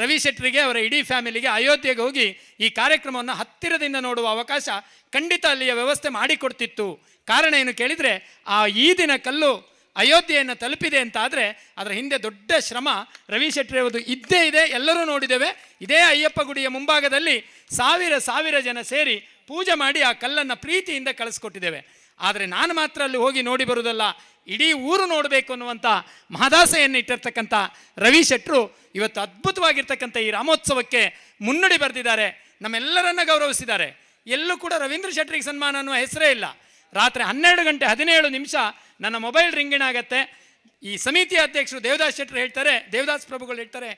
ರವಿ ಶೆಟ್ಟರಿಗೆ ಅವರ ಇಡೀ ಫ್ಯಾಮಿಲಿಗೆ ಅಯೋಧ್ಯೆಗೆ ಹೋಗಿ ಈ ಕಾರ್ಯಕ್ರಮವನ್ನು ಹತ್ತಿರದಿಂದ ನೋಡುವ ಅವಕಾಶ ಖಂಡಿತ ಅಲ್ಲಿಯ ವ್ಯವಸ್ಥೆ ಮಾಡಿಕೊಡ್ತಿತ್ತು. ಕಾರಣ ಏನು ಕೇಳಿದರೆ, ಆ ಈ ದಿನ ಕಲ್ಲು ಅಯೋಧ್ಯೆಯನ್ನು ತಲುಪಿದೆ ಅಂತ ಆದರೆ ಅದರ ಹಿಂದೆ ದೊಡ್ಡ ಶ್ರಮ ರವಿ ಶೆಟ್ಟಿರವುದು ಇದ್ದೇ ಇದೆ, ಎಲ್ಲರೂ ನೋಡಿದ್ದೇವೆ. ಇದೇ ಅಯ್ಯಪ್ಪ ಗುಡಿಯ ಮುಂಭಾಗದಲ್ಲಿ ಸಾವಿರ ಸಾವಿರ ಜನ ಸೇರಿ ಪೂಜೆ ಮಾಡಿ ಆ ಕಲ್ಲನ್ನು ಪ್ರೀತಿಯಿಂದ ಕಳಿಸ್ಕೊಟ್ಟಿದ್ದೇವೆ. ಆದರೆ ನಾನು ಮಾತ್ರ ಅಲ್ಲಿ ಹೋಗಿ ನೋಡಿ ಬರುವುದಲ್ಲ, ಇಡೀ ಊರು ನೋಡಬೇಕು ಅನ್ನುವಂಥ ಮಹದಾಸೆಯನ್ನು ಇಟ್ಟಿರ್ತಕ್ಕಂಥ ರವಿ ಶೆಟ್ಟರು ಇವತ್ತು ಅದ್ಭುತವಾಗಿರ್ತಕ್ಕಂಥ ಈ ರಾಮೋತ್ಸವಕ್ಕೆ ಮುನ್ನುಡಿ ಬರೆದಿದ್ದಾರೆ, ನಮ್ಮೆಲ್ಲರನ್ನ ಗೌರವಿಸಿದ್ದಾರೆ. ಎಲ್ಲೂ ಕೂಡ ರವೀಂದ್ರ ಶೆಟ್ಟರಿಗೆ ಸನ್ಮಾನ ಅನ್ನುವ ಹೆಸರೇ ಇಲ್ಲ. ರಾತ್ರಿ ಹನ್ನೆರಡು ಗಂಟೆ ಹದಿನೇಳು ನಿಮಿಷ ನನ್ನ ಮೊಬೈಲ್ ರಿಂಗಿಣ ಆಗತ್ತೆ. ಈ ಸಮಿತಿ ಅಧ್ಯಕ್ಷರು ದೇವದಾಸ್ ಶೆಟ್ಟರು ಹೇಳ್ತಾರೆ, ದೇವದಾಸ್ ಪ್ರಭುಗಳು ಹೇಳ್ತಾರೆ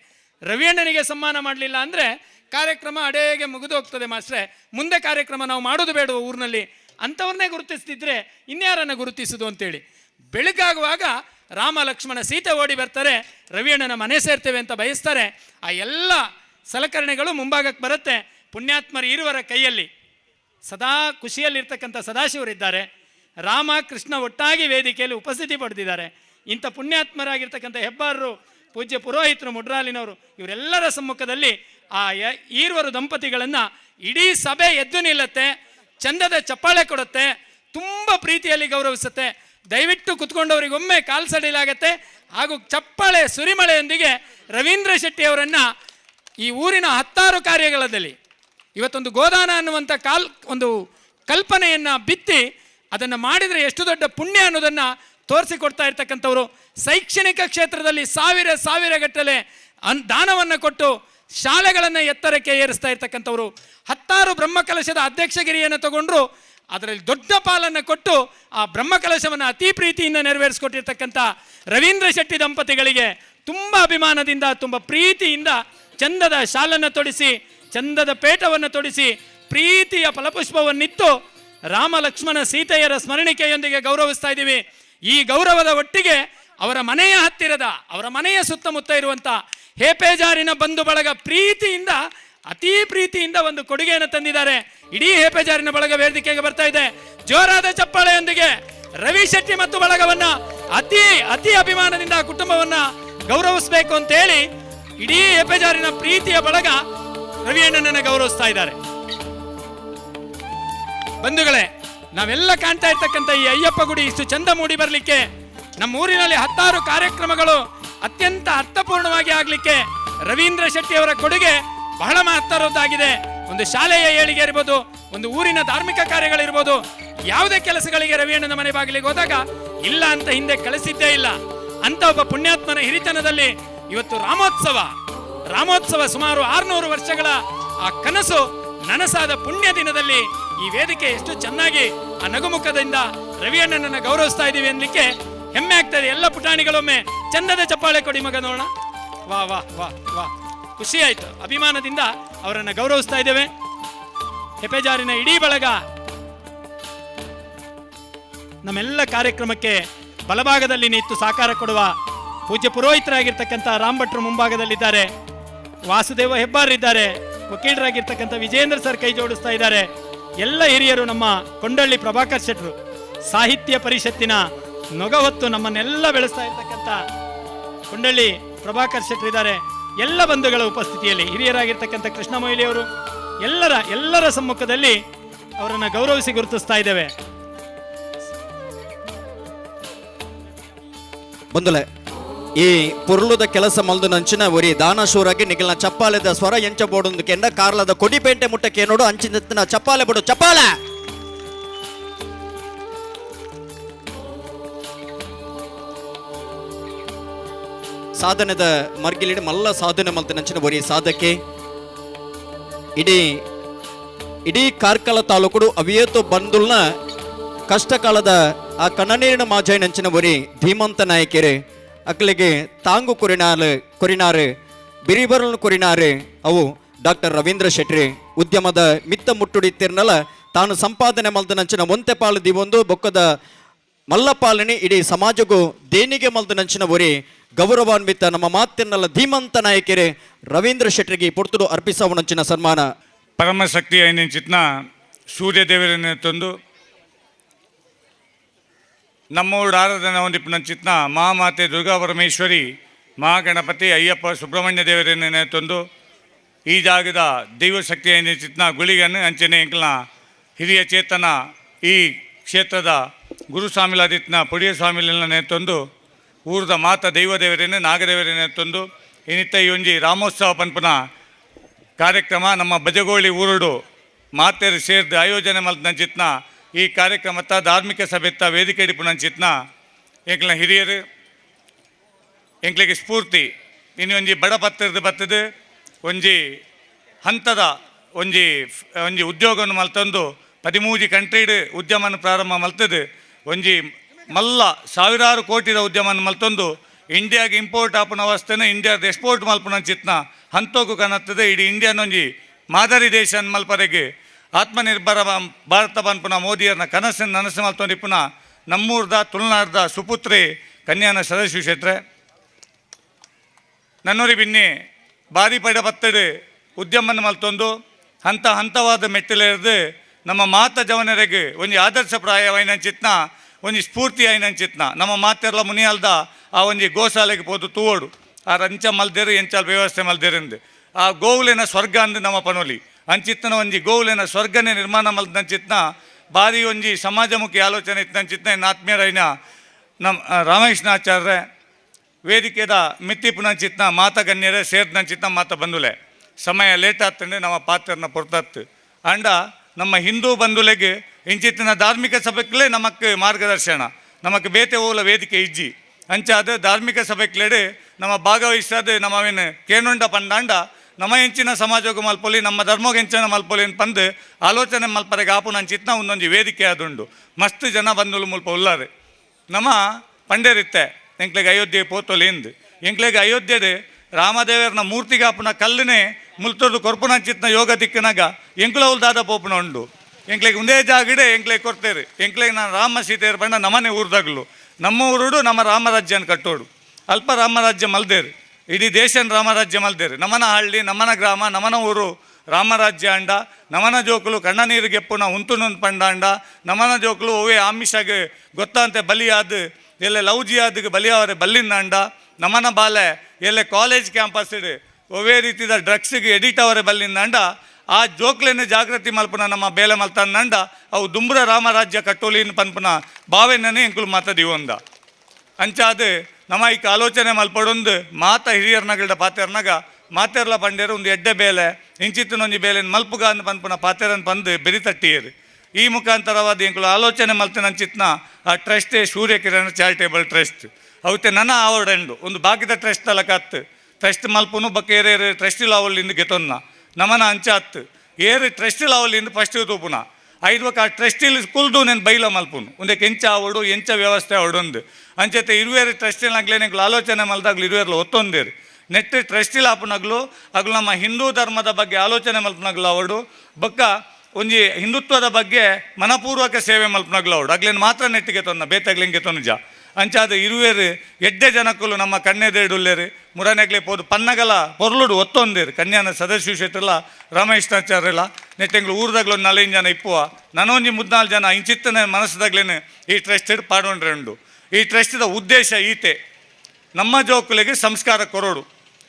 ರವಿಯಣ್ಣನಿಗೆ ಸನ್ಮಾನ ಮಾಡಲಿಲ್ಲ ಅಂದರೆ ಕಾರ್ಯಕ್ರಮ ಅಡೇಗೆ ಮುಗಿದು ಹೋಗ್ತದೆ ಮಾಸ್ಟ್ರೆ. ಮುಂದೆ ಕಾರ್ಯಕ್ರಮ ನಾವು ಮಾಡೋದು ಬೇಡ ಊರಿನಲ್ಲಿ. ಅಂಥವ್ರನ್ನೇ ಗುರುತಿಸ್ತಿದ್ರೆ ಇನ್ಯಾರನ್ನು ಗುರುತಿಸೋದು ಅಂತೇಳಿ. ಬೆಳಗಾಗುವಾಗ ರಾಮ, ಲಕ್ಷ್ಮಣ, ಸೀತೆ ಓಡಿ ಬರ್ತಾರೆ ರವಿಯಣ್ಣನ ಮನೆ ಸೇರ್ತೇವೆ ಅಂತ ಬಯಸ್ತಾರೆ. ಆ ಎಲ್ಲ ಸಲಕರಣೆಗಳು ಮುಂಭಾಗಕ್ಕೆ ಬರುತ್ತೆ. ಪುಣ್ಯಾತ್ಮರ ಇರುವರ ಕೈಯಲ್ಲಿ. ಸದಾ ಖುಷಿಯಲ್ಲಿರ್ತಕ್ಕಂಥ ಸದಾಶಿವರಿದ್ದಾರೆ ರಾಮ, ಕೃಷ್ಣ ಒಟ್ಟಾಗಿ ವೇದಿಕೆಯಲ್ಲಿ ಉಪಸ್ಥಿತಿ ಪಡೆದಿದ್ದಾರೆ. ಇಂಥ ಪುಣ್ಯಾತ್ಮರಾಗಿರ್ತಕ್ಕಂಥ ಹೆಬ್ಬಾರರು, ಪೂಜ್ಯ ಪುರೋಹಿತರು, ಮುಡ್ರಾಲಿನವರು, ಇವರೆಲ್ಲರ ಸಮ್ಮುಖದಲ್ಲಿ ಆ ಈರ್ವರು ದಂಪತಿಗಳನ್ನು ಇಡೀ ಸಭೆ ಎದ್ದು ನಿಲ್ಲತ್ತೆ. ಚಂದದ ಚಪ್ಪಾಳೆ ಕೊಡುತ್ತೆ, ತುಂಬ ಪ್ರೀತಿಯಲ್ಲಿ ಗೌರವಿಸುತ್ತೆ. ದಯವಿಟ್ಟು ಕುತ್ಕೊಂಡವರಿಗೊಮ್ಮೆ ಕಾಲ್ ಸಡಿಲಾಗತ್ತೆ. ಹಾಗೂ ಚಪ್ಪಾಳೆ ಸುರಿಮಳೆಯೊಂದಿಗೆ ರವೀಂದ್ರ ಶೆಟ್ಟಿ ಅವರನ್ನು ಈ ಊರಿನ ಹತ್ತಾರು ಕಾರ್ಯಗಳಲ್ಲಿ, ಇವತ್ತೊಂದು ಗೋದಾನ ಅನ್ನುವಂಥ ಕಾಲ್, ಒಂದು ಕಲ್ಪನೆಯನ್ನು ಬಿತ್ತಿ ಅದನ್ನು ಮಾಡಿದರೆ ಎಷ್ಟು ದೊಡ್ಡ ಪುಣ್ಯ ಅನ್ನೋದನ್ನು ತೋರಿಸಿಕೊಡ್ತಾ ಇರ್ತಕ್ಕಂಥವ್ರು. ಶೈಕ್ಷಣಿಕ ಕ್ಷೇತ್ರದಲ್ಲಿ ಸಾವಿರ ಸಾವಿರ ಗಟ್ಟಲೆ ಅನ್, ದಾನವನ್ನು ಕೊಟ್ಟು ಶಾಲೆಗಳನ್ನು ಎತ್ತರಕ್ಕೆ ಏರಿಸ್ತಾ ಇರ್ತಕ್ಕಂಥವ್ರು, ಹತ್ತಾರು ಬ್ರಹ್ಮಕಲಶದ ಅಧ್ಯಕ್ಷಗಿರಿಯನ್ನು ತಗೊಂಡ್ರು, ಅದರಲ್ಲಿ ದೊಡ್ಡ ಪಾಲನ್ನು ಕೊಟ್ಟು ಆ ಬ್ರಹ್ಮಕಲಶವನ್ನು ಅತಿ ಪ್ರೀತಿಯಿಂದ ನೆರವೇರಿಸಿಕೊಟ್ಟಿರ್ತಕ್ಕಂಥ ರವೀಂದ್ರ ಶೆಟ್ಟಿ ದಂಪತಿಗಳಿಗೆ ತುಂಬ ಅಭಿಮಾನದಿಂದ, ತುಂಬ ಪ್ರೀತಿಯಿಂದ ಚಂದದ ಶಾಲನ್ನು ತೊಡಿಸಿ, ಚಂದದ ಪೇಟವನ್ನು ತೊಡಿಸಿ ಪ್ರೀತಿಯ ಫಲಪುಷ್ಪವನ್ನಿತ್ತು. ರಾಮ ಲಕ್ಷ್ಮಣ ಸೀತೆಯರ ಸ್ಮರಣಿಕೆಯೊಂದಿಗೆ ಗೌರವಿಸ್ತಾ ಇದ್ದೀವಿ. ಈ ಗೌರವದ ಒಟ್ಟಿಗೆ ಅವರ ಮನೆಯ ಹತ್ತಿರದ, ಅವರ ಮನೆಯ ಸುತ್ತಮುತ್ತ ಇರುವಂಥ ಹೇಪೇಜಾರಿನ ಬಂಧು ಬಳಗ, ಪ್ರೀತಿಯಿಂದ, ಅತಿ ಪ್ರೀತಿಯಿಂದ ಒಂದು ಕೊಡುಗೆಯನ್ನು ತಂದಿದ್ದಾರೆ. ಇಡೀ ಹೇಪೇಜಾರಿನ ಬಳಗ ವೇದಿಕೆಗೆ ಬರ್ತಾ ಇದೆ. ಜೋರಾದ ಚಪ್ಪಾಳೆಯೊಂದಿಗೆ ರವಿ ಶೆಟ್ಟಿ ಮತ್ತು ಬಳಗವನ್ನ ಅತಿ ಅತಿ ಅಭಿಮಾನದಿಂದ ಕುಟುಂಬವನ್ನ ಗೌರವಿಸಬೇಕು ಅಂತ ಹೇಳಿ ಇಡೀ ಹೆಪೆಜಾರಿನ ಪ್ರೀತಿಯ ಬಳಗ ರವಿಯಣ್ಣನನ್ನ ಗೌರವಿಸ್ತಾ ಇದ್ದಾರೆ. ಬಂಧುಗಳೇ, ನಾವೆಲ್ಲ ಕಾಣ್ತಾ ಇರ್ತಕ್ಕಂಥ ಈ ಅಯ್ಯಪ್ಪ ಗುಡಿ ಇಷ್ಟು ಚಂದ ಮೂಡಿ ಬರಲಿಕ್ಕೆ ನಮ್ಮ ಊರಿನಲ್ಲಿ ಹತ್ತಾರು ಕಾರ್ಯಕ್ರಮಗಳು ಅತ್ಯಂತ ಅರ್ಥಪೂರ್ಣವಾಗಿ ಆಗಲಿಕ್ಕೆ ರವೀಂದ್ರ ಶೆಟ್ಟಿ ಅವರ ಕೊಡುಗೆ ಬಹಳ ಮಹತ್ತರದ್ದಾಗಿದೆ. ಒಂದು ಶಾಲೆಯ ಏಳಿಗೆ ಇರ್ಬೋದು, ಒಂದು ಊರಿನ ಧಾರ್ಮಿಕ ಕಾರ್ಯಗಳಿರ್ಬೋದು, ಯಾವುದೇ ಕೆಲಸಗಳಿಗೆ ರವಿಯಣ್ಣನ ಮನೆ ಬಾಗಿಲಿಗೆ ಹೋದಾಗ ಇಲ್ಲ ಅಂತ ಹಿಂದೆ ಕಳಿಸಿದ್ದೇ ಇಲ್ಲ. ಅಂತ ಒಬ್ಬ ಪುಣ್ಯಾತ್ಮನ ಹಿರಿತನದಲ್ಲಿ ಇವತ್ತು ರಾಮೋತ್ಸವ ರಾಮೋತ್ಸವ ಸುಮಾರು ಆರ್ನೂರು ವರ್ಷಗಳ ಆ ಕನಸು ನನಸಾದ ಪುಣ್ಯ ದಿನದಲ್ಲಿ ಈ ವೇದಿಕೆ ಎಷ್ಟು ಚೆನ್ನಾಗಿ ಆ ನಗುಮುಖದಿಂದ ರವಿಯಣ್ಣನನ್ನು ಗೌರವಿಸ್ತಾ ಇದ್ದೀವಿ ಅನ್ಲಿಕ್ಕೆ ಹೆಮ್ಮೆ ಆಗ್ತದೆ ಎಲ್ಲ ಪುಟಾಣಿಗಳೊಮ್ಮೆ ಚಂದದ ಚಪ್ಪಾಳೆ ಕೊಡಿ ಮಗ ನೋಡೋಣ. ವಾ ವಾ ವಾ ವಾ. ಖುಷಿ ಆಯ್ತು. ಅಭಿಮಾನದಿಂದ ಅವರನ್ನ ಗೌರವಿಸ್ತಾ ಇದ್ದೇವೆ. ಹೆಪೆಜಾರಿನ ಇಡೀ ಬಳಗ ನಮ್ಮೆಲ್ಲ ಕಾರ್ಯಕ್ರಮಕ್ಕೆ ಬಲಭಾಗದಲ್ಲಿ ನಿಂತು ಸಾಕಾರ ಕೊಡುವ ಪೂಜ್ಯ ಪುರೋಹಿತರಾಗಿರ್ತಕ್ಕಂಥ ರಾಮ್ ಭಟ್ರು ಮುಂಭಾಗದಲ್ಲಿದ್ದಾರೆ. ವಾಸುದೇವ ಹೆಬ್ಬಾರಿದ್ದಾರೆ ವಕೀಲರಾಗಿರ್ತಕ್ಕಂಥ ವಿಜೇಂದ್ರ ಸರ್ ಕೈ ಜೋಡಿಸ್ತಾ ಇದ್ದಾರೆ. ಎಲ್ಲ ಹಿರಿಯರು ನಮ್ಮ ಕೊಂಡಳ್ಳಿ ಪ್ರಭಾಕರ್ ಶೆಟ್ರು. ಸಾಹಿತ್ಯ ಪರಿಷತ್ತಿನ ನೊಗ ಹೊತ್ತು ನಮ್ಮನ್ನೆಲ್ಲ ಬೆಳೆಸ್ತಾ ಇರ್ತಕ್ಕಂಥ ಕೊಂಡಳ್ಳಿ ಪ್ರಭಾಕರ್ ಶೆಟ್ಟರ್ ಇದ್ದಾರೆ. ಎಲ್ಲ ಬಂಧುಗಳ ಉಪಸ್ಥಿತಿಯಲ್ಲಿ ಹಿರಿಯರಾಗಿರ್ತಕ್ಕಂಥ ಕೃಷ್ಣ ಮೊಯ್ಲಿಯವರು ಎಲ್ಲರ ಎಲ್ಲರ ಸಮ್ಮುಖದಲ್ಲಿ ಅವರನ್ನು ಗೌರವಿಸಿ ಗುರುತಿಸ್ತಾ ಇದ್ದೇವೆ. ಬಂದಲೆ ಈ ಪುರ್ಲುದ ಕೆಲಸ ಮಲ್ದು ನಂಚಿನ ಒರಿ ದಾನಶೂರಾಗಿ ನಿಗಲ್ನ ಚಪ್ಪಾಲೆದ ಸ್ವರ ಎಂಚ ಬೋಡೊಂದು ಕೆಂಡ, ಕಾರ್ಲದ ಕೊಡಿಪೇಂಟೆ ಮುಟ್ಟಕ್ಕೆ ನೋಡು, ಅಂಚಿನ ಚಪ್ಪಾಲೆ ಬಿಡು ಚಪ್ಪಾಲೆ ಸಾಧನೆದ ಮರ್ಗಿಲಿಡಿ ಮಲ್ಲ ಸಾಧನೆ ಮಲ್ತ ನಂಚಿನ ಬರೀ ಸಾಧಕ್ಕೆ ಇಡೀ ಇಡೀ ಕಾರ್ಕಳ ತಾಲೂಕು ಅವಿಯೇತು ಬಂದುಲ್ನ ಕಷ್ಟ ಕಾಲದ ಆ ಕಣ್ಣನೀರಿನ ಮಾಜಾಯಿ ನಂಚಿನ ಬರಿ ಧೀಮಂತ ನಾಯಕಿಯರು ಅಕ್ಕಲಿಗೆ ತಾಂಗು ಕೊರಿನಾರು ಕೊರಿನಾರು ಬಿರಿಬರಲ್ ಕೊರಿನಾರು ಅವು ಡಾಕ್ಟರ್ ರವೀಂದ್ರ ಶೆಟ್ಟಿ ಉದ್ಯಮದ ಮಿತ್ತ ಮುಟ್ಟುಡಿತಿರ್ನಲ ತಾನು ಸಂಪಾದನೆ ಮಲ್ದ ನಂಚಿನ ಒಂತೆ ಪಾಲು ದಿವೊಂದು ಬೊಕ್ಕದ ಮಲ್ಲಪಾಲನೆ, ಇಡೀ ಸಮಾಜಕ್ಕೂ ದೇಣಿಗೆ ಮಲ್ದನಂಚಿನ ಒರಿ ಗೌರವಾನ್ವಿತ ನಮ್ಮ ಮಾತಿನಲ್ಲ ಧೀಮಂತ ನಾಯಕರೆ ರವೀಂದ್ರ ಶೆಟ್ಟಿಗೆ ಪೊರ್ತುಡು ಅರ್ಪಿಸವನಂಚಿನ ಸನ್ಮಾನ. ಪರಮಶಕ್ತಿ ಐನಂಚಿತ್ನ ಸೂರ್ಯದೇವರನ್ನ ತಂದು ನಮ್ಮೂರು ಆರಾಧನಾ ಹೊಂದಿಪ್ಪಿನಂಚಿತ್ನ ಮಹಾಮಾತೆ ದುರ್ಗಾ ಪರಮೇಶ್ವರಿ ಮಹಾಗಣಪತಿ ಅಯ್ಯಪ್ಪ ಸುಬ್ರಹ್ಮಣ್ಯ ದೇವರನ್ನ ತಂದು ಈ ಜಾಗದ ದೈವಶಕ್ತಿ ಐನಂಚಿತ್ನ ಗುಳಿಗನ್ನು ಅಂಚನೆ ಎಂಕ್ಲ ಹಿರಿಯ ಚೇತನ ಈ ಕ್ಷೇತ್ರದ ಗುರುಸ್ವಾಮಿಲಾದಿತ್ನ ಪುಡಿಯ ಸ್ವಾಮಿಲನ್ನೇ ನೆತ್ತೊಂದು ಊರದ ಮಾತ ದೈವದೇವರೇನೆ, ನಾಗದೇವರೇನೆ ತಂದು ಇನ್ನಿತ್ತ ಈ ಒಂಜಿ ರಾಮೋತ್ಸವ ಪನ್ಪುನ ಕಾರ್ಯಕ್ರಮ ನಮ್ಮ ಬಜಗೋಳಿ ಊರುಡು ಮಾತೆರು ಸೇರ್ದು ಆಯೋಜನೆ ಮಲ್ತಂಚಿತ್ನ ಈ ಕಾರ್ಯಕ್ರಮತ್ತ ಧಾರ್ಮಿಕ ಸಭೆತ್ತ ವೇದಿಕೆ ಇಡಿಪುನಂಚಿತ್ನ ಎಂಕ್ಲ ಹಿರಿಯರು, ಎಂಕ್ಲಿಗೆ ಸ್ಫೂರ್ತಿ. ಇನ್ನು ಒಂಜಿ ಬಡ ಪತ್ರದ ಬತ್ತದು, ಒಂಜಿ ಹಂತದ ಒಂಜಿ ಒಂಜಿ ಉದ್ಯೋಗವನ್ನು ಮಲ್ತಂದು, ಪದಿಮೂಜಿ ಕಂಟ್ರಿಡ್ ಉದ್ಯಮನ ಪ್ರಾರಂಭ ಮಲ್ತದು. ಒಂಜಿ ಮಲ್ಲ ಸಾವಿರಾರು ಕೋಟಿದ ಉದ್ಯಮನ ಮಲ್ತೊಂದು ಇಂಡಿಯಾಗೆ ಇಂಪೋರ್ಟ್ ಆಪುನ ಅವಸ್ಥೆನ ಇಂಡಿಯಾದ ಎಕ್ಸ್ಪೋರ್ಟ್ ಮಲ್ಪನ ಚಿತ್ನ ಹಂತೋಕು ಕಾಣುತ್ತದೆ. ಇಡೀ ಇಂಡಿಯಾನೊಂಜಿ ಮಾದರಿ ದೇಶ ಮಲ್ಪರೆಗೆ ಆತ್ಮನಿರ್ಭರ ಭಾರತ ಬನ್ಪುನ ಮೋದಿಯರ್ನ ಕನಸನ್ನು ನನಸು ಮಲ್ತೊಂದಿಪ್ಪುನ ನಮ್ಮೂರ್ದ ತುಳುನಾಡ್ದ ಸುಪುತ್ರಿ ಕನ್ಯಾನ ಸದಸ್ಯ ಕ್ಷೇತ್ರ. ನನ್ನೂರಿ ಬಿನ್ನಿ ಬಾರಿ ಪಡೆ ಬತ್ತಡೆ ಉದ್ಯಮನ ಮಲ್ತೊಂದು ಹಂತ ಹಂತವಾದ ಮೆಟ್ಟಿಲೇರ್ದು ನಮ್ಮ ಮಾತ ಜವನರಿಗೆ ಒಂಜಿ ಆದರ್ಶಪ್ರಾಯವಾಯಿನ ಚಿತ್ನ ಒಂಜಿ ಸ್ಫೂರ್ತಿ ಆಯ್ನ ಅಂಚಿತ್ನ ನಮ್ಮ ಮಾತೆರ್ಲ ಮುನಿಯಲ್ದ ಆ ಒಂಜಿ ಗೋಶಾಲೆಗೆ ಪೋದು ತೂವಡು. ಆ ರಂಚ ಮಲ್ದೇರು ಎಂಚಲ್ ವ್ಯವಸ್ಥೆ ಮಲ್ದೇರಿಂದು. ಆ ಗೋವುಲಿನ ಸ್ವರ್ಗ ಅಂದು ನಮ್ಮ ಪನೋಲಿ. ಅಂಚಿತ್ತನ ಒಂಜಿ ಗೋವುಲಿನ ಸ್ವರ್ಗನೇ ನಿರ್ಮಾಣ ಮಲ್ದ ಅಂಚಿತ್ನ ಬಾರಿ ಒಂಜಿ ಸಮಾಜಮುಖಿ ಆಲೋಚನೆ ಇತ್ತ ಅಂಚಿತ್ನ ಇನ್ನು ಆತ್ಮೀಯರೈನ ನಮ್ಮ ರಾಮಕೃಷ್ಣಾಚಾರ್ಯ ವೇದಿಕೆದ ಮಿತ್ತಿಪುನ ಪುನಂಚಿತ್ನ ಮಾತ ಗಣ್ಯರೇ ಸೇರ್ದ ಚಿತ್ನ ಮಾತ ಬಂಧುಲೆ ಸಮಯ ಲೇಟ್ ಆಗ್ತಂಡೆ ನಮ್ಮ ಪಾತ್ರನ ಪೊರ್ತತ್ತು. ಅಂಡ ನಮ್ಮ ಹಿಂದೂ ಬಂಧುಲೆಗೆ ಇಂಚಿತ್ತಿನ ಧಾರ್ಮಿಕ ಸಭೆಗಳೇ ನಮಕ್ ಮಾರ್ಗದರ್ಶನ, ನಮಕ್ ಬೇತೆ ಓಲ ವೇದಿಕೆ ಇಜ್ಜಿ. ಅಂಚಾದ ಧಾರ್ಮಿಕ ಸಭೆಕ್ಲೇಡೆ ನಮ್ಮ ಭಾಗವಹಿಸಾದ ನಮ್ಮವೇನು ಕೇನೊಂಡ ಪಂಡಾಂಡ, ನಮ್ಮ ಹೆಂಚಿನ ಸಮಾಜೋಗ ಮಲ್ಪೊಲಿ, ನಮ್ಮ ಧರ್ಮೋಗ ಹೆಂಚಿನ ಮಲ್ಪೊಲಿ ಅಂತ ಪಂದು ಆಲೋಚನೆ ಮಲ್ಪರೆಗೆ ಆಪುನ ಚಿತ್ನ ಒಂದೊಂದು ವೇದಿಕೆ ಆದುಂಡು. ಮಸ್ತ್ ಜನ ಬಂದು ಮುಲ್ಪ ಉಲ್ಲಾರೆ ನಮ್ಮ ಪಂಡೆರಿತ್ತೆ, ಎಂಕ್ಲೆಗೆ ಅಯೋಧ್ಯೆ ಪೋತೊಲಿಂದು ಎಂಕ್ಲೆಗೆ ಅಯೋಧ್ಯೆದೆ ರಾಮದೇವರನ ಮೂರ್ತಿಗಾಪುನ ಕಲ್ಲನೆ ಮುಲ್ತೊರ್ದು ಕೊರ್ಪುನ ಚಿತ್ನ ಯೋಗ ದಿಕ್ಕನಾಗ ಎಂಕ್ಲವುಲ್ ದಾದ ಪೋಪುನ ಉಂಡು. ಎಂಕ್ಲೆಗೆ ಒಂದೇ ಜಾಗಡೆ ಎಂಕ್ಲೆಗೆ ಕೊರ್ತೇರಿ. ಎಂಕ್ಲೆಗೆ ನಾನು ರಾಮ ಸೀತೆಯರು ಬಂಡ ನಮ್ಮನೆ ಊರ್ದಾಗ್ಲು. ನಮ್ಮ ಊರುಡು ನಮ್ಮ ರಾಮರಾಜ್ಯನ ಕಟ್ಟೋಡು. ಅಲ್ಪ ರಾಮರಾಜ್ಯ ಮಲ್ದೇರು. ಇಡೀ ದೇಶನ ರಾಮರಾಜ್ಯ ಮಲ್ದೇರು. ನಮ್ಮನ ಹಳ್ಳಿ, ನಮ್ಮನ ಗ್ರಾಮ, ನಮ್ಮನ ಊರು ರಾಮರಾಜ್ಯ ಅಂಡ. ನಮನ ಜೋಕುಲು ಕಣ್ಣ ನೀರು ಗೆಪ್ಪುನ ಉಂತುನೊಂದು ಪಂಡ ಅಂಡ. ನಮನ ಜೋಕುಲು ಓವೇ ಆಮಿಷಗೆ ಗೊತ್ತಂತೆ ಬಲಿಯಾದ ಎಲ್ಲ ಲವ್ಜಿ ಆದಿಗೆ ಬಲಿಯಾವರೆ ಬಲ್ಲಿನ ಅಂಡ. ನಮನ ಬಾಲೆ ಎಲ್ಲ ಕಾಲೇಜ್ ಕ್ಯಾಂಪಸ್ ಒವೇ ರೀತಿದ ಡ್ರಗ್ಸ್ಗೆ ಎಡಿಟ್ ಅವರೆ ಬಲ್ಲಿನ ಅಂಡ. ಆ ಜೋಕ್ಲೆನ್ ಜಾಗೃತಿ ಮಲ್ಪುನ ನಮ್ಮ ಬೇಲೆ ಮಲ್ತನ್ನಂಡ ಅವು ದುಂಬ್ರ ರಾಮರಾಜ್ಯ ಕಟ್ಟೋಲಿನ ಪನ್ಪುನ ಬಾವೆನೇ ಎಂಕುಲು ಮಾತದಿವೊಂದ ಅಂಚಾದ ನಮ್ಮ ಈ ಆಲೋಚನೆ ಮಲ್ಪಡೊಂದು, ಮಾತ ಹಿರಿಯರ್ನಗಲ್ಡ ಪಾತೆರ್ನಾಗ ಮಾತೆರ್ಲ ಪಂಡೇರು ಒಂದು ಎಡ್ಡೆ ಬೇಲೆ ಇಂಚಿತ್ತಿನೊಂದು ಬೇಲೆನ ಮಲ್ಪುಗ ಅಂದ್ ಪನ್ಪುನ ಪಾತೆರನ್ ಬೆರಿ ಬೆರಿತಟ್ಟಿಯರು ಈ ಮುಖಾಂತರವಾದ ಎಂಕುಲು ಆಲೋಚನೆ ಮಲ್ತಿನ ಅಂಚಿತ್ನ ಆ ಟ್ರಸ್ಟೇ ಸೂರ್ಯಕಿರಣ ಚಾರಿಟೇಬಲ್ ಟ್ರಸ್ಟ್. ಅವತ್ತೆ ನನ್ನ ಆವರ್ಡೆಂಡು, ಒಂದು ಬಾಕಿದ ಟ್ರಸ್ಟ್ ತಲಕಾತ್. ಟ್ರಸ್ಟ್ ಮಲ್ಪುನು ಬಕ್ಕ ಟ್ರಸ್ಟಿಲ್ ಟ್ರಸ್ಟ್ ಲಾವಲ್ಲಿಂದ ಗೆತೊನ್ನ. ನಮನ ಅಂಚಾತ್ ಏರು ಟ್ರಸ್ಟ್ ಲಾವಲ್ಲಿಂದ ಫಸ್ಟ್ ತೂಪುನ. ಐದು ಆ ಟ್ರಸ್ಟಿಲ್ ಕುಲ್ದು ನೆನ್ ಬೈಲ ಮಲ್ಪುನು. ಒಂದಕ್ಕೆ ಕೆಂಚ ಆವಡು ಎಂಚ ವ್ಯವಸ್ಥೆ ಅವಡೊಂದು ಅಂಚತೆ ಇರುವೇರು ಟ್ರಸ್ಟಿನಾಗ್ಲೇ ನಿಂಗೆ ಆಲೋಚನೆ ಮಲ್ದಾಗ್ಲು ಇರುವೇರ್ಲು ಒತ್ತೊಂದೇರು. ನೆಟ್ ಟ್ರಸ್ಟಿಲ್ ಆಪುನಾಗ್ಲು ಅಗ್ಲು ನಮ್ಮ ಹಿಂದೂ ಧರ್ಮದ ಬಗ್ಗೆ ಆಲೋಚನೆ ಮಲ್ಪನಾಗ್ಲು ಅವಡು. ಬೊಕ್ಕ ಒಂಜಿ ಹಿಂದುತ್ವದ ಬಗ್ಗೆ ಮನಪೂರ್ವಕ ಸೇವೆ ಮಲ್ಪನಾಗ್ಲು ಅವಡು. ಅಗ್ಲೇನು ಮಾತ್ರ ನೆಟ್ಟಿಗೆ ತೊನ್ನ ಬೇತಾಗ್ಲಿಂಗೆ ಜಾ ಅಂಚಾದ ಇರುವೇರು ಎಡ್ಡೆ ಜನಕ್ಕೂ ನಮ್ಮ ಕಣ್ಣೆದೇಡುಲ್ಲೇರು. ಮುರನೆಗ್ಲೆ ಪೋದು, ಪನ್ನಗಲ ಪೊರ್ಲುಡು ಒತ್ತೊಂದೆರ್. ಕನ್ಯಾನ ಸದಸ್ಯ ಕ್ಷೇತ್ರಲ ರಮೇಶ್ನಾಚಾರ್ಯಲ ನೆಟ್ಟೆಂಗ್ಳು ಊರ್ದಾಗ್ಲು ನಾಲ್ಕು ಜನ ಇಪ್ಪುವ. ನನೊಂಜಿ ಮುದ್ನಾಲ್ಕು ಜನ ಇಂಚಿತ್ತನೆ ಮನಸ್ಸದಾಗ್ಲೇನೆ ಈ ಟ್ರಸ್ಟ್ ಪಾಡೊಂಡ್ರೆ ಉಂಡು. ಈ ಟ್ರಸ್ಟಿದ ಉದ್ದೇಶ ಈತೆ. ನಮ್ಮ ಜೋಕುಲಿಗೆ ಸಂಸ್ಕಾರ ಕೊರೋಡು.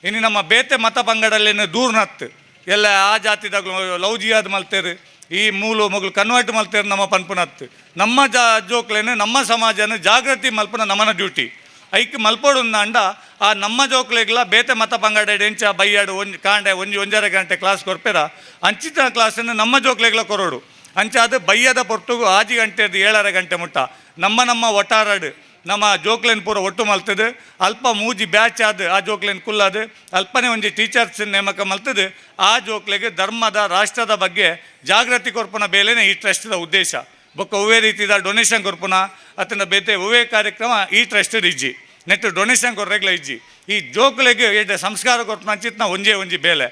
ಇನ್ನು ನಮ್ಮ ಬೇತೆ ಮತ ಪಂಗಡಲ್ಲೇನೆ ದೂರ್ನತ್ತು ಎಲ್ಲ ಆ ಜಾತಿದಾಗ್ಲು ಲೌಜಿಯಾದ ಮಲ್ತೇರು, ಈ ಮೂಲು ಮಗಳು ಕನ್ವರ್ಟ್ ಮಲ್ತೇರು ನಮ್ಮ ಪನ್ಪುನತ್ತು ನಮ್ಮ ಜಾ ಜೋಕ್ಲೇನೆ ನಮ್ಮ ಸಮಾಜನ ಜಾಗೃತಿ ಮಲ್ಪನ ನಮ್ಮನ ಡ್ಯೂಟಿ. ಐಕ್ ಮಲ್ಪೋಡು ಅಂಡ, ಆ ನಮ್ಮ ಜೋಕ್ಲೆಗ್ಲ ಬೇತೆ ಮತ ಪಂಗಡ ಎಂಚ, ಬೈಯಾಡು, ಒಂಜಿ ಕಾಂಡೆ, ಒಂಜಿ ಒಂಜರೆ ಗಂಟೆ ಕ್ಲಾಸ್ ಕೊರ್ಪೆರ ಅಂಚಿತ ಕ್ಲಾಸನ್ನು ನಮ್ಮ ಜೋಕ್ಲೆಗ್ಲ ಕೊರೋಡು. ಅಂಚ ಅದು ಬೈಯದ ಪೊರ್ತುಗು ಆಜಿ ಗಂಟೆದು ಏಳರ ಗಂಟೆ ಮುಟ್ಟ. ನಮ್ಮ ನಮ್ಮ ಒಟ್ಟಾರಡು, ನಮ್ಮ ಜೋಕ್ಲೆನ್ ಪೂರ ಒಟ್ಟು ಮಲ್ತದು. ಅಲ್ಪ ಮೂಜಿ ಬ್ಯಾಚ್ ಆದ, ಆ ಜೋಕ್ಲೆನ್ ಕುಲ್ಲದು. ಅಲ್ಪನೇ ಒಂಜಿ ಟೀಚರ್ಸ್ ನೇಮಕ ಮಲ್ತದೆ. ಆ ಜೋಕ್ಲೆಗೆ ಧರ್ಮದ, ರಾಷ್ಟ್ರದ ಬಗ್ಗೆ ಜಾಗೃತಿ ಕೊರ್ಪನ ಬೇಲೆನೇ ಈ ಟ್ರಸ್ಟ್ದ ಉದ್ದೇಶ. ಬೊಕ್ಕ ಒವ್ವೇ ರೀತಿದ ಡೊನೇಷನ್ ಕೊರ್ಪುನ ಅತ್ತಿನ ಬೇತೆ ಒವ್ವೇ ಕಾರ್ಯಕ್ರಮ ಈ ಟ್ರಸ್ಟ್ ಇಜ್ಜಿ. ನೆಟ್ ಡೊನೇಷನ್ ಕೊರ್ರೆಗ್ಲ ಇಜ್ಜಿ. ಈ ಜೋಕ್ಲೆಗೆ ಎಡ್ಡೆ ಸಂಸ್ಕಾರ ಕೊರ್ಪುನ ಚಿತ್ನ ಒಂಜೇ ಒಂಜಿ ಬೇಲೆ.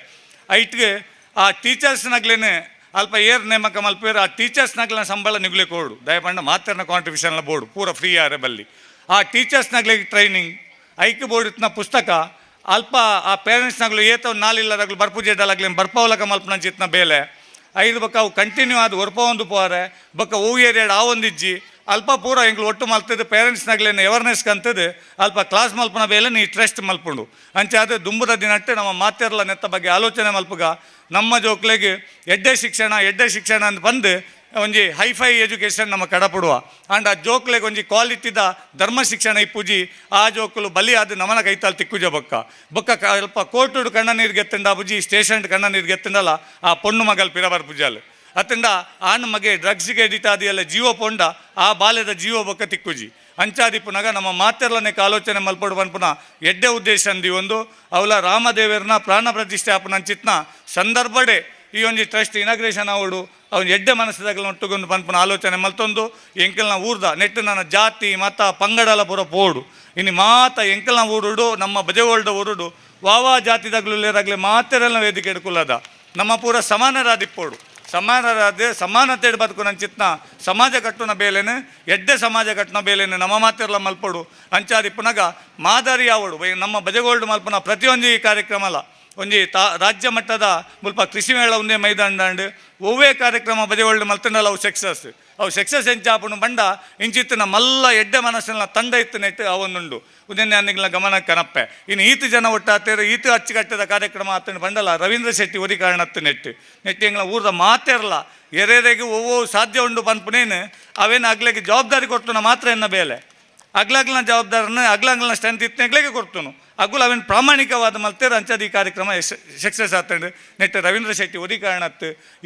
ಐಟ್ಗೆ ಆ ಟೀಚರ್ಸ್ನಾಗ್ಲೇನೆ ಅಲ್ಪ ಏರ್ ನೇಮಕ ಮಲ್ಪೇರು ಆ ಟೀಚರ್ಸ್ನಾಗ್ಲ ಸಂಬಳ ನಿಗ್ಲೆ ಕೊಡು. ದಯಪಂಡ ಮಾತರ್ನ ಕಾಂಟ್ರಿಬ್ಯೂಷನ್ಲ ಬೋರ್ಡು ಪೂರ ಫ್ರೀ ಆರೆ ಬಲ್ಲಿ. ಆ ಟೀಚರ್ಸ್ನಾಗ್ಲೆ ಟ್ರೈನಿಂಗ್ ಐಕ್ ಬೋರ್ಡ್ ಇತ್ತಿನ ಪುಸ್ತಕ, ಅಲ್ಪ ಆ ಪೇರೆಂಟ್ಸ್ನಾಗ್ಲು ಏತ ನಾಲಿಲ್ಲದಾಗ್ಲು ಬರ್ಪುಜೆಡ್ಡಲಾಗ್ಲಿ ಬರ್ಪವಲಕ ಮಲ್ಪನ ಚಿತ್ನ ಬೇಲೆ. ಐದು ಬಕ್ಕ ಅವು ಕಂಟಿನ್ಯೂ ಆದ ಒರ್ಪ ಒಂದು ಪೋರೆ ಬಕ್ಕ ಹೂ ಎರಡು ಆ ಒಂದಿಜ್ಜಿ ಅಲ್ಪ ಪೂರ ಎಂಗ್ಲು ಒಟ್ಟು ಮಲ್ತದ್ದು ಪೇರೆಂಟ್ಸ್ನಾಗ್ಲೇನು ಅವೇರ್ನೆಸ್ ಕಂತದ್ದು, ಅಲ್ಪ ಕ್ಲಾಸ್ ಮಲ್ಪನ ಬೇಲೆ ನೀ ಟ್ರಸ್ಟ್ ಮಲ್ಪುಂಡು. ಅಂಚೆ ಅದು ದುಂಬುದ ದಿನಟ್ಟೆ ನಮ್ಮ ಮಾತೆರ್ಲ ನೆತ್ತ ಬಗ್ಗೆ ಆಲೋಚನೆ ಮಲ್ಪುಗ, ನಮ್ಮ ಜೋಕ್ಲೆಗೆ ಎಡ್ಡೆ ಶಿಕ್ಷಣ ಎಡ್ಡೆ ಶಿಕ್ಷಣ ಅಂತ ಬಂದು ಒಂಜಿ ಹೈಫೈ ಎಜುಕೇಷನ್ ನಮ್ಮ ಕಡಪಡುವ. ಆ್ಯಂಡ್ ಆ ಜೋಕ್ಲೆಗೆ ಒಂಜಿ ಕ್ವಾಲಿಟಿದ ಧರ್ಮ ಶಿಕ್ಷಣ ಇಪ್ಪುಜಿ ಆ ಜೋಕುಲು ಬಲಿ ಆದ ನಮನ ಕೈತಾಲ್ ತಿಕ್ಕುಜ ಬೊಕ್ಕ. ಬೊಕ್ಕ ಅಲ್ಪ ಕೋರ್ಟುಡು ಕಣ್ಣ ನೀರು ಗೆತ್ತಂಡ ಬುಜಿ ಸ್ಟೇಷನ್ ಕಣ್ಣ ನೀರು ಗೆತ್ತಂಡಲ್ಲ ಆ ಪೊಣ್ಣು ಮಗಲ್ ಪಿರಬರ್ ಪುಜಾಲ್. ಅತ್ತಂಡ ಆನ್ ಮಗೆ ಡ್ರಗ್ಸ್ಗೆ ಎಡಿಟ್ ಆದಿಯಲ್ಲ ಜೀವ ಪೊಂಡ, ಆ ಬಾಲ್ಯದ ಜೀವ ಬೊಕ್ಕ ತಿಕ್ಕುಜಿ. ಅಂಚಾದಿಪ್ಪುನಾಗ ನಮ್ಮ ಮಾತೆರ್ಲನೆ ಆಲೋಚನೆ ಮಲ್ಪಡು ಪನ್ಪುನ ಎಡ್ಡೆ ಉದ್ದೇಶ ಅಂದಿ ಒಂದು. ಅವಲ ರಾಮದೇವರನ್ನ ಪ್ರಾಣ ಪ್ರತಿಷ್ಠಾಪನ ಅಂಚಿತ್ನ ಸಂದರ್ಭಡೆ ಈ ಒಂಜಿ ಟ್ರಸ್ಟ್ ಇನಾಗ್ರೇಷನ್ ಅವಳು ಅವ್ನು ಎಡ್ಡೆ ಮನಸ್ಸದಾಗಲ ಒಟ್ಟುಗೊಂಡು ಪನ್ಪುನ ಆಲೋಚನೆ ಮಲ್ತೊಂದು. ಎಂಕಲ್ನ ಊರ್ದ, ನೆಟ್ಟು ನನ್ನ ಜಾತಿ, ಮತ, ಪಂಗಡಲ ಪುರ ಪೋಡು. ಇನ್ನು ಮಾತ ಎಂಕಲ್ನ ಊರುಡು, ನಮ್ಮ ಬಜೆಗೋಲ್ಡ ಊರುಡು. ವಾವಾ ಜಾತಿದಾಗ್ಲುಲ್ಲೇರಾಗ್ಲಿ ಮಾತೆರೆಲ್ಲ ವೇದಿಕೆ ಇಡ್ಕೊಳ್ಳದ ನಮ್ಮ ಪೂರ ಸಮಾನರಾದಿಪ್ಪೋಡು. ಸಮಾನರಾದೆ ಸಮಾನತೆ ಬದುಕು ಚಿತ್ನ ಸಮಾಜ ಕಟ್ಟುನ ಬೇಲೆನೆ, ಎಡ್ಡೆ ಸಮಾಜ ಕಟ್ಟುನ ಬೇಲೆನೆ, ನಮ್ಮ ಮಾತೆರ್ಲ ಮಲ್ಪಡು. ಅಂಚಾದಿ ಪುನಗ ಮಾದರಿ ಬೈ- ನಮ್ಮ ಬಜೆಗೋಲ್ಡ್ ಮಲ್ಪನ ಪ್ರತಿಯೊಂದು ಈ ಕಾರ್ಯಕ್ರಮ ಅಲ್ಲ. ಒಂಜಿ ತಾ ರಾಜ್ಯ ಮಟ್ಟದ ಮುಲ್ಪ ಕೃಷಿ ಮೇಳ ಒಂದೇ ಮೈದಾನ ಒವ್ವೇ ಕಾರ್ಯಕ್ರಮ ಬಜೆಗೋಲ್ಡ್ ಮಲ್ತಂಡಲ್ಲ ಅವು ಸಕ್ಸಸ್ ಅವು ಸಕ್ಸಸ್ ಎಂಚಾಪುನು ಬಂಡ ಇಂಚಿತ್ತಿನ ಮಲ್ಲ ಎಡ್ಡೆ ಮನಸ್ಸಿನ ತಂಡ ಇತ್ತು ನೆಟ್ಟು ಅವನುಂಡು ಉದನ್ನೆ ಅನ್ನಿಗಳ ಗಮನ ಕನಪ್ಪೆ ಇನ್ನು ಈತು ಜನ ಒಟ್ಟಾತೇರು ಈತು ಅಚ್ಚುಕಟ್ಟದ ಕಾರ್ಯಕ್ರಮ ಆತನ ಬಂಡಲ್ಲ ರವೀಂದ್ರ ಶೆಟ್ಟಿ ಒರಿ ಕಾರಣತ್ತು ನೆಟ್ಟು. ನೆಟ್ಟು ಹಿಂಗ್ಲ ಊರದ ಮಾತೇರಲ್ಲ ಎರೆರೆಗೆ ಒವ್ವೋ ಸಾಧ್ಯ ಉಂಡು ಬಂದ್ಪುನೇನು ಅವೇನು ಆಗ್ಲಿಕ್ಕೆ ಜವಾಬ್ದಾರಿ ಕೊಡ್ತನ ಮಾತ್ರ ಎನ್ನ ಬೇಲೆ ಅಗ್ಲಾಗ್ಲನ ಜವಾಬ್ದಾರನ ಅಗ್ಲಾಗ್ಲನ ಸ್ಟ್ರೆಂತ್ ಇತ್ತನೆಗ್ಲೆಗೆ ಕೊಡ್ತನು. ಅಗುಲ್ ಅವನ್ ಪ್ರಾಮಾಣಿಕವಾದ ಮಲ್ತೇರ ಅಂಚದಿ ಕಾರ್ಯಕ್ರಮ ಸಕ್ಸಸ್ ಆತಂಡ್ ನೆಟ್ಟ ರವೀಂದ್ರ ಶೆಟ್ಟಿ ಒದಿ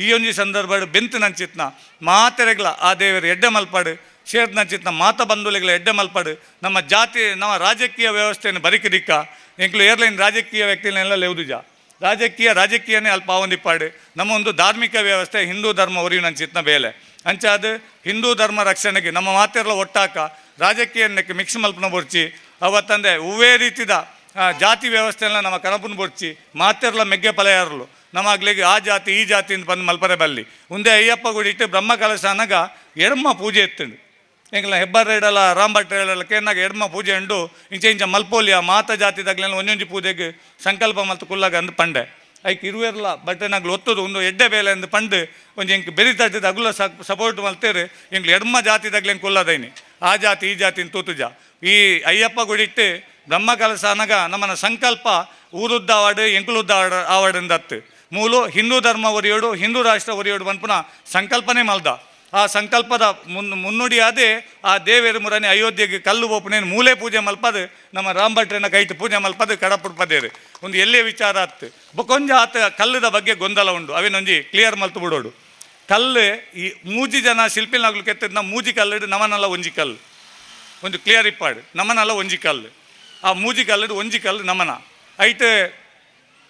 ಈ ಒಂಜಿ ಸಂದರ್ಭ ಬೆಂತ್ ನಂಚಿತ್ನ. ಮಾತೆರೆಗ್ಲ ಆ ದೇವರು ಎಡ್ಡೆ ಮಲ್ಪಾಡು ಶೇರ್ ನಂಚಿತ್ನ ಮಾತ ಬಂಧುಲೆಗಳ ಎಡ್ಡೆ ಮಲ್ಪಾಡು. ನಮ್ಮ ಜಾತಿ, ನಮ್ಮ ರಾಜಕೀಯ ವ್ಯವಸ್ಥೆಯನ್ನು ಬರಿಕಿರಿಕ್ಕ ಎಂಕ್ಲು ಏರ್ಲೈನ್ ರಾಜಕೀಯ ವ್ಯಕ್ತಿಗಳನ್ನೆಲ್ಲ ಲೆವುದುಜ. ರಾಜಕೀಯ ರಾಜಕೀಯನೇ ಅಲ್ಪ ಅವನಿಪ್ಪಾಡು. ನಮ್ಮ ಒಂದು ಧಾರ್ಮಿಕ ವ್ಯವಸ್ಥೆ, ಹಿಂದೂ ಧರ್ಮ ಒರಿ ನಂಚಿತ್ನ ಬೇಲೆ. ಅಂಚಾದ ಹಿಂದೂ ಧರ್ಮ ರಕ್ಷಣೆಗೆ. ನಮ್ಮ ಮಾತೆರ್ಲ ಒಟ್ಟಾಕ ರಾಜಕೀಯಕ್ಕೆ ಮಿಕ್ಸ್ ಮಲ್ಪನ ಬೊರ್ಚಿ ಅವತ್ತಂದೆ ಹೂವೇ ರೀತಿದ ಜಾತಿ ವ್ಯವಸ್ಥೆನ ನಮ್ಮ ಕನಪುನ ಬರ್ಚಿ ಮಾತೆರ್ಲ ಮೆಗ್ಗೆ ಪಲೆಯಾರಲು. ನಮಗ್ಲಿಗೆ ಆ ಜಾತಿ, ಈ ಜಾತಿ ಅಂತ ಬಂದು ಮಲ್ಪರೆ ಬಲ್ಲಿ. ಮುಂದೆ ಅಯ್ಯಪ್ಪ ಗುಡಿ ಇಟ್ಟು ಬ್ರಹ್ಮ ಕಲಶ ಅನ್ನಗ ಎಡಮ್ಮ ಪೂಜೆ ಎತ್ತಂಡು ಎಂಗ್ಲ ಹೆಬ್ಬಾರ್ ಇಡಲ್ಲ ರಾಂಭಟ್ ಹೇಳಲ್ಲ ಕೇನಾಗ ಎಡ್ಮ ಪೂಜೆ ಉಂಡು ಇಂಚ ಇಂಚ ಮಲ್ಪೋಲಿಯ ಮಾತ ಜಾತಿದಾಗ್ಲೇ ಒಂದೊಂದು ಪೂಜೆಗೆ ಸಂಕಲ್ಪ ಮಲ್ತು ಕುಲ್ಲಾಗ ಅಂದು ಪಂಡೆ. ಐಕ್ ಇರುವೆರ್ಲ ಬಟ್ ನಂಗೆ ಒತ್ತದು, ಒಂದು ಎಡ್ಡೆ ಬೇಲೆ ಅಂದು ಪಂಡು ಒಂದು ಎಂಕ್ ಬೆರಿ ತಟ್ಟಿದ ಅಗುಲ ಸಪೋರ್ಟ್ ಮಲ್ತೇರು ಎಡಮ್ಮ ಎಡ್ಮ ಹಿಂಗೆ ಕೊಲ್ಲದೈನಿ. ಆ ಜಾತಿ, ಈ ಜಾತಿ ತೂತುಜ. ಈ ಅಯ್ಯಪ್ಪ ಗುಡಿಟ್ಟು, ಬ್ರಹ್ಮ ಕಲಸ ಅನಗ ನಮ್ಮನ ಸಂಕಲ್ಪ ಊರುದ್ದ ಆವಾಡು ಎಂಕುಲುದ್ದ ಆವಾಡ ಆವಾಡಂದತ್ತು ಮೂಲು ಹಿಂದೂ ಧರ್ಮ ಒರಿಯೋಡು, ಹಿಂದೂ ರಾಷ್ಟ್ರ ಒರಿಯೋಡು ಬಂದ್ಪುನ ಸಂಕಲ್ಪನೆ ಮಲ್ದ. ಆ ಸಂಕಲ್ಪದ ಮುನ್ ಮುನ್ನುಡಿಯಾದೆ ಆ ದೇವೇರು ಮುರನೆ ಅಯೋಧ್ಯೆಗೆ ಕಲ್ಲು ಓಪನೇನು ಮೂಲೆ ಪೂಜೆ ಮಲ್ಪದ, ನಮ್ಮ ರಾಂಭಟ್ರನ ಕೈಟ್ ಪೂಜೆ ಮಲ್ಪದು ಕಡಪುಡ್ಪದೇರು ಒಂದು ಎಲ್ಲೇ ವಿಚಾರ ಆತು? ಬೊಕೊಂಜ ಆತ ಕಲ್ಲದ ಬಗ್ಗೆ ಗೊಂದಲ ಉಂಡು. ಅವೇನೊಂಜಿ ಕ್ಲಿಯರ್ ಮಲ್ತು ಬಿಡೋಡು. ಕಲ್ಲು ಈ ಮೂಜಿ ಜನ ಶಿಲ್ಪಿನಾಗ್ಲು ಕೆತ್ತದ ಮೂಜಿ ಕಲ್ಲಿಡು, ನಮನಲ್ಲ ಒಂಜಿ ಕಲ್ಲು. ಒಂದು ಕ್ಲಿಯರ್ ಇಪ್ಪಾಡು. ನಮನಲ್ಲ ಒಂಜಿ ಕಲ್ಲು. ಆ ಮೂಜಿ ಕಲ್ಲಿಡು ಒಂಜಿ ಕಲ್ಲು ನಮನ. ಐತೆ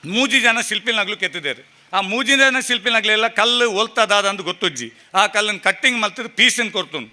ಮೂಜಿ ಜನ ಶಿಲ್ಪಿನಾಗ್ಲು ಕೆತ್ತಿದ್ದಾರೆ ಆ ಮೂಜಿನ ಜನ ಶಿಲ್ಪಿನಾಗ್ಲೆಲ್ಲ ಕಲ್ಲು ಒಲ್ತದಾದ ಅಂತ ಗೊತ್ತುಜ್ಜಿ. ಆ ಕಲ್ಲನ್ನು ಕಟ್ಟಿಂಗ್ ಮಲ್ತದ ಪೀಸನ್ನು ಕೊಡ್ತುನು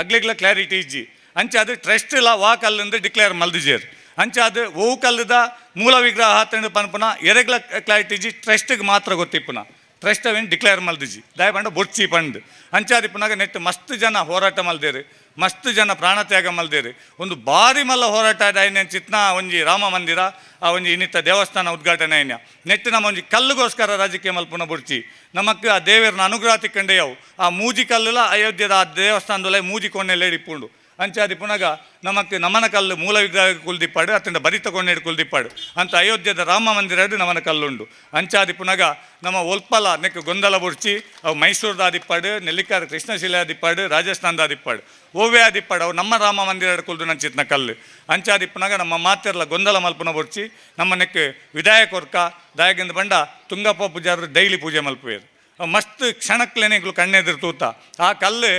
ಅಗ್ಲಿಗ್ಲ ಕ್ಲಾರಿಟಿ ಇಜ್ಜಿ. ಅಂಚ ಅದು ಟ್ರಸ್ಟ್ ಇಲ್ಲ ವಾ ಕಲ್ಲಿಂದ ಡಿಕ್ಲೇರ್ ಮಲ್ದಿಜೇರ್. ಅಂಚ ಅದು ಓ ಕಲ್ಲದ ಮೂಲ ವಿಗ್ರಹ ಹಾತಂಡು ಪನ್ಪುನ, ಎರೆಗ್ಲ ಕ್ಲಾರಿಟಿ ಇಜ್ಜಿ ಟ್ರಸ್ಟ್ಗೆ ಮಾತ್ರ ಗೊತ್ತಿಪ್ಪುನ. ಟ್ರಸ್ಟ್ ಅವೇನು ಡಿಕ್ಲೇರ್ ಮಲ್ದಿಜಿ ದಯಪಂಡ ಬೊಡ್ಚಿ ಪಂಡ್. ಅಂಚಾದಿ ಪುನಗ ನೆಟ್ಟು ಮಸ್ತ್ ಜನ ಹೋರಾಟ ಮಲ್ದೇರು. ಮಸ್ತ್ ಜನ ಪ್ರಾಣತ್ಯಾಗ ಮಲ್ದೇರಿ. ಒಂದು ಬಾರಿ ಮಲ್ಲ ಹೋರಾಟ ಆಯ್ನ ಚಿತ್ನ, ಒಂಜಿ ರಾಮ ಮಂದಿರ, ಆ ಒಂಜಿ ಇನ್ನಿತ್ತ ದೇವಸ್ಥಾನ ಉದ್ಘಾಟನೆ ಅಯ್ಯ ನೆಟ್ಟು ನಮ್ಮ ಒಂಜಿ ಕಲ್ಲುಗೋಸ್ಕರ ರಾಜಕೀಯ ಮಲ್ಪುನ ಬುಡ್ಚಿ ನಮಕ್ ಆ ದೇವರನ್ನ ಅನುಗ್ರಹ ತಿಕ್ಕಂಡೆಯವು ಆ ಮೂಜಿ ಕಲ್ಲುಲ ಅಯೋಧ್ಯದ ಆ ದೇವಸ್ಥಾನದಲ್ಲೇ ಮೂಜಿ ಕೊಂಡೆಲ್ಲ ಇಡಿಪುಂಡು ಅಂಚಾದಿ ಪುನಗ ನಮಕ್ ನಮನ ಕಲ್ಲು ಮೂಲ ವಿಗ್ರಹ ಕುಲ್ದಿಪ್ಪಾಡು ಅತ್ತಿಂದ ಬರಿ ತಗೊಂಡು ಕುಲ್ದಿಪ್ಪಾಡು. ಅಂತ ಅಯೋಧ್ಯದ ರಾಮ ಮಂದಿರ ನಮನ ಕಲ್ಲುಂಡು. ಅಂಚಾದಿ ಪುನಗ ನಮ್ಮ ಒಲ್ಪಲ ನೆಕ್ ಗೊಂದಲ ಬುಡ್ಚಿ ಅವು ಮೈಸೂರು ಆದಿಪ್ಪಾಡು ನೆಲ್ಲಿಕಾರ ಕೃಷ್ಣಶಿಲೆ ಆದಿಪ್ಪಾಡು ರಾಜಸ್ಥಾನದ ಆದಿಪ್ಪಾಡು ಓವೇ ಆದಿಪ್ಪಾಡು ಅವು ನಮ್ಮ ರಾಮ ಮಂದಿರ ಕುಲ್ದು ನಂಚಿತ್ನ ಕಲ್ಲು. ಅಂಚಾದಿ ಪುನಗ ನಮ್ಮ ಮಾತೆರ್ಲ ಗೊಂದಲ ಮಲ್ಪನ ಬುಡ್ಚಿ ನಮ್ಮ ನೆಕ್ ವಿದಾಯ ಕೊರ್ಕ, ದಾಯಗಿಂದ ಬಂಡ ತುಂಗಪ್ಪ ಪೂಜಾರರು ಡೈಲಿ ಪೂಜೆ ಮಲ್ಪುವೇರು. ಅವು ಮಸ್ತ್ ಕ್ಷಣಕ್ಲೇನೆ ಕಣ್ಣೆದುರು ತೂತ. ಆ ಕಲ್ಲು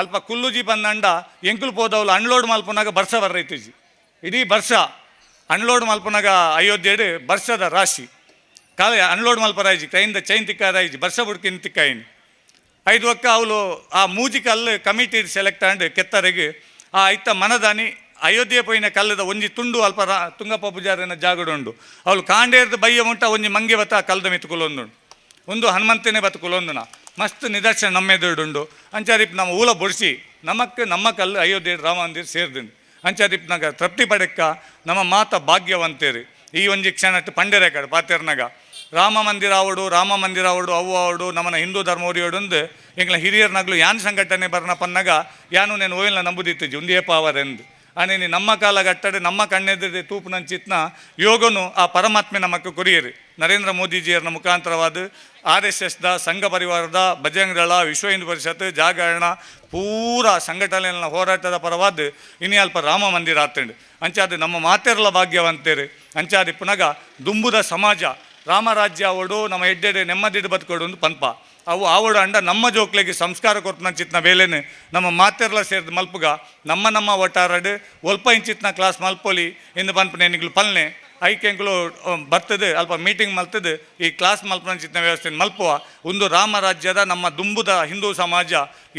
ಅಲ್ಪ ಕುಲ್ಲುಜಿ ಬಂದಂಡ ಎಂಕುಲು ಪೋದವ್ಲು ಅನ್ಲೋಡ್ ಮಲ್ಪನಾಗ ಬರ್ಸ ಬರ್ರೈತಿಜಿ ಇಡೀ ಬರ್ಷ ಅನ್ಲೋಡ್ ಮಲ್ಪನಾಗ ಅಯೋಧ್ಯೆಡು ಬರ್ಷದ ರಾಶಿ. ಕಾಲ ಅನ್ಲೋಡ್ ಮಲ್ಪರಾಯ್ಜಿ, ಕೈಯಿಂದ ಚೈನ್ ತಿಕ್ಕಾರಾಯ್ಜಿ, ಬರ್ಷ ಬುಡ್ಕಿನ ತಿಕ್ಕಾಯಿನಿ. ಐದು ಒಕ್ಕ ಅವಳು ಆ ಮೂಜಿ ಕಲ್ಲು ಕಮಿಟಿ ಸೆಲೆಕ್ಟ್ ಆಂಡ್ ಕೆತ್ತರೆಗೆ ಆ ಐತ ಮನದಾನಿ ಅಯೋಧ್ಯೆ ಪೋಯಿನ ಕಲ್ಲದ ಒಂಜಿ ತುಂಡು ಅಲ್ಪ ತುಂಗಪ್ಪ ಪೂಜಾರನ ಜಾಗಡುಂಡು ಅವಳು ಕಾಂಡೇರ್ದು ಬೈಯ ಉಂಟ ಒಂಜಿ ಮಂಗೆ ಬತ್ತ ಕಲ್ದ ಮಿತ್ಕುಲೊಂದುಂಡು ಒಂದು ಹನುಮಂತನೇ ಬತ್ತು ಕುಲೊಂದುನ ಮಸ್ತ್ ನಿದರ್ಶನ ನಮ್ಮೆದುರುಂಡು ಅಂಚಾದಿಪ್ ನಮ್ಮ ಊಲ ಬೊಡಿಸಿ. ನಮಕ್ ನಮ್ಮ ಕಲ್ಲು ಅಯೋಧ್ಯೆ ರಾಮ ಮಂದಿರ ಸೇರಿದ್ದೀನಿ ಅಂಚಾದೀಪ್ ನಾಗ ತೃಪ್ತಿ ಪಡೆಕ್ಕ ನಮ್ಮ ಮಾತ ಭಾಗ್ಯವಂತೇರಿ. ಈ ಒಂಜಿ ಕ್ಷಣ ಪಂಡೆರೆ ಕಡೆ ಪಾತೇರ್ನಾಗ ರಾಮ ಮಂದಿರ ಅವಡು ರಾಮ ಮಂದಿರ ಅವಡು ಅವು ಅವಡು ನಮ್ಮನ ಹಿಂದೂ ಧರ್ಮ ಒರಿಯೋಡು ಎಂಗ್ಲ ಹಿರಿಯರ್ನಾಗ್ಲು ಯಾನ್ ಸಂಘಟನೆ ಬರ್ನ ಪನ್ನಗ ಯಾನು ನೇನು ಓಯಿಲ್ನ ನಂಬುದಿತ್ತು ಜುಂದಿಯಪ್ಪ ಪಾವರ್ ಆನೇನಿ ನಮ್ಮ ಕಾಲ ಗಟ್ಟಡೆ ನಮ್ಮ ಕಣ್ಣೆದಿದೆ ತೂಪು ನಂಚಿತ್ನ ಯೋಗನು ಆ ಪರಮಾತ್ಮೆ ನಮಕ್ಕೆ ಕೊರಿಯರಿ. ನರೇಂದ್ರ ಮೋದಿಜಿಯವರ ಮುಖಾಂತರವಾದ ಆರ್ ಎಸ್ ಎಸ್ದ ಸಂಘ ಪರಿವಾರದ ಬಜರಂಗ ದಳ ವಿಶ್ವ ಹಿಂದೂ ಪರಿಷತ್, ಜಾಗರಣ, ಪೂರ ಸಂಘಟನೆಗಳ ಹೋರಾಟದ ಪರವಾದ ಇನಿ ಅಲ್ಪ ರಾಮ ಮಂದಿರ ಆತಂಡು. ಅಂಚಾದ ನಮ್ಮ ಮಾತೆರಲ ಭಾಗ್ಯವಂತೇರಿ. ಅಂಚಾದಿ ಪುನಗ ದುಂಬುದ ಸಮಾಜ ರಾಮರಾಜ್ಯ ಅವಡು ನಮ್ಮ ಎಡ್ಡೆಡೆ ನೆಮ್ಮದಿಡ್ ಬದುಕೋಡು ಒಂದು ಪಂಪ ಅವು ಆವಡು ಅಂಡ ನಮ್ಮ ಜೋಕ್ಲೆಗೆ ಸಂಸ್ಕಾರ ಕೊರ್ತನ ಚಿತ್ನ ಬೇಲೆನೆ ನಮ್ಮ ಮಾತೆರ್ಲ ಸೇರಿದ ಮಲ್ಪುಗ, ನಮ್ಮ ನಮ್ಮ ಒಟ್ಟಾರಡು ಒಲ್ಪ ಇಂಚಿತ್ನ ಕ್ಲಾಸ್ ಮಲ್ಪೊಲಿ, ಇಂದು ಪನ್ಪನೆ ನಿಗ್ಲು ಪಲ್ನೆ. ಐಕೆಂಗ್ಳು ಬರ್ತದೆ, ಅಲ್ಪ ಮೀಟಿಂಗ್ ಮಲ್ತದೆ, ಈ ಕ್ಲಾಸ್ ಮಲ್ಪನ ಚಿತ್ನ ವ್ಯವಸ್ಥೆ ಮಲ್ಪುವ. ಒಂದು ರಾಮರಾಜ್ಯದ ನಮ್ಮ ದುಂಬುದ ಹಿಂದೂ ಸಮಾಜ,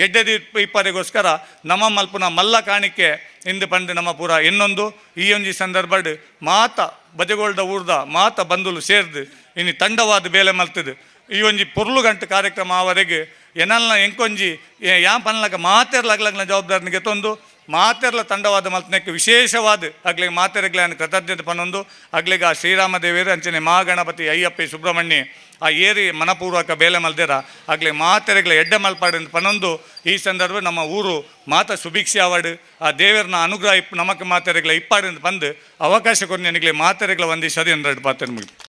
ಎಡ್ಡೆದಿ ಇಪ್ಪರಿಗೋಸ್ಕರ ನಮ್ಮ ಮಲ್ಪುನ ಮಲ್ಲ ಕಾಣಿಕೆ ಇಂದು ಬಂದು ನಮ್ಮ ಪೂರ. ಇನ್ನೊಂದು, ಈ ಒಂಜಿ ಸಂದರ್ಭಡ್ ಮಾತ ಬಜಗೋಳ್ದ ಊರ್ದ ಮಾತ ಬಂದುಲು ಸೇರ್ದು ಇನ್ನು ತಂಡವಾದ ಬೇಲೆ ಮಲ್ತದು. ಈ ಒಂಜಿ ಪೊರ್ಲು ಗಂಟು ಕಾರ್ಯಕ್ರಮ ಆವರೆಗೆ ಎನಲ್ನ ಎಂಕೊಂಜಿ ಯಾ ಪನ್ಲಕ ಮಾತೆರ್ಲ ಅಗ್ಲಗ್ಲ ಜವಾಬ್ದಾರಿನಿಗೆ ತಂದು, ಮಾತೆರ್ಲ ತಂಡವಾದ ಮಲ್ತನಕ್ಕೆ ವಿಶೇಷವಾದ ಅಗ್ಲಿಗೆ ಮಾತೆರೆಗ್ಲ ಕೃತಜ್ಞತೆ ಪನ್ನೊಂದು ಅಗ್ಲಿಗೆ ಆ ಶ್ರೀರಾಮ ದೇವಿಯರು ಅಂಚನೆ ಮಹಾಗಣಪತಿ ಅಯ್ಯಪ್ಪಿ ಸುಬ್ರಹ್ಮಣ್ಯ, ಆ ಏರಿ ಮನಪೂರ್ವಕ ಬೇಲೆ ಮಲ್ದಿರ ಆಗ್ಲಿ ಮಾತೆರೆಗ್ಲ ಎಡ್ಡೆ ಮಲ್ಪಾಡಿನ ಪನೊಂದು, ಈ ಸಂದರ್ಭ ನಮ್ಮ ಊರು ಮಾತ ಸುಭಿಕ್ಷೆ ಅವಾರ್ಡ್ ಆ ದೇವರನ್ನ ಅನುಗ್ರಹ ಇಪ್ ನಮಕ್ ಮಾತೆರೆಗ್ಲ ಇಪ್ಪಾಡಿಂದ ಬಂದು ಅವಕಾಶ ಕೊಟ್ಟು ನನಗೆ ಮಾತೆರೆಗ್ಲ ಒಂದಿಸೋದು ಎರಡು ಪಾತ್ರ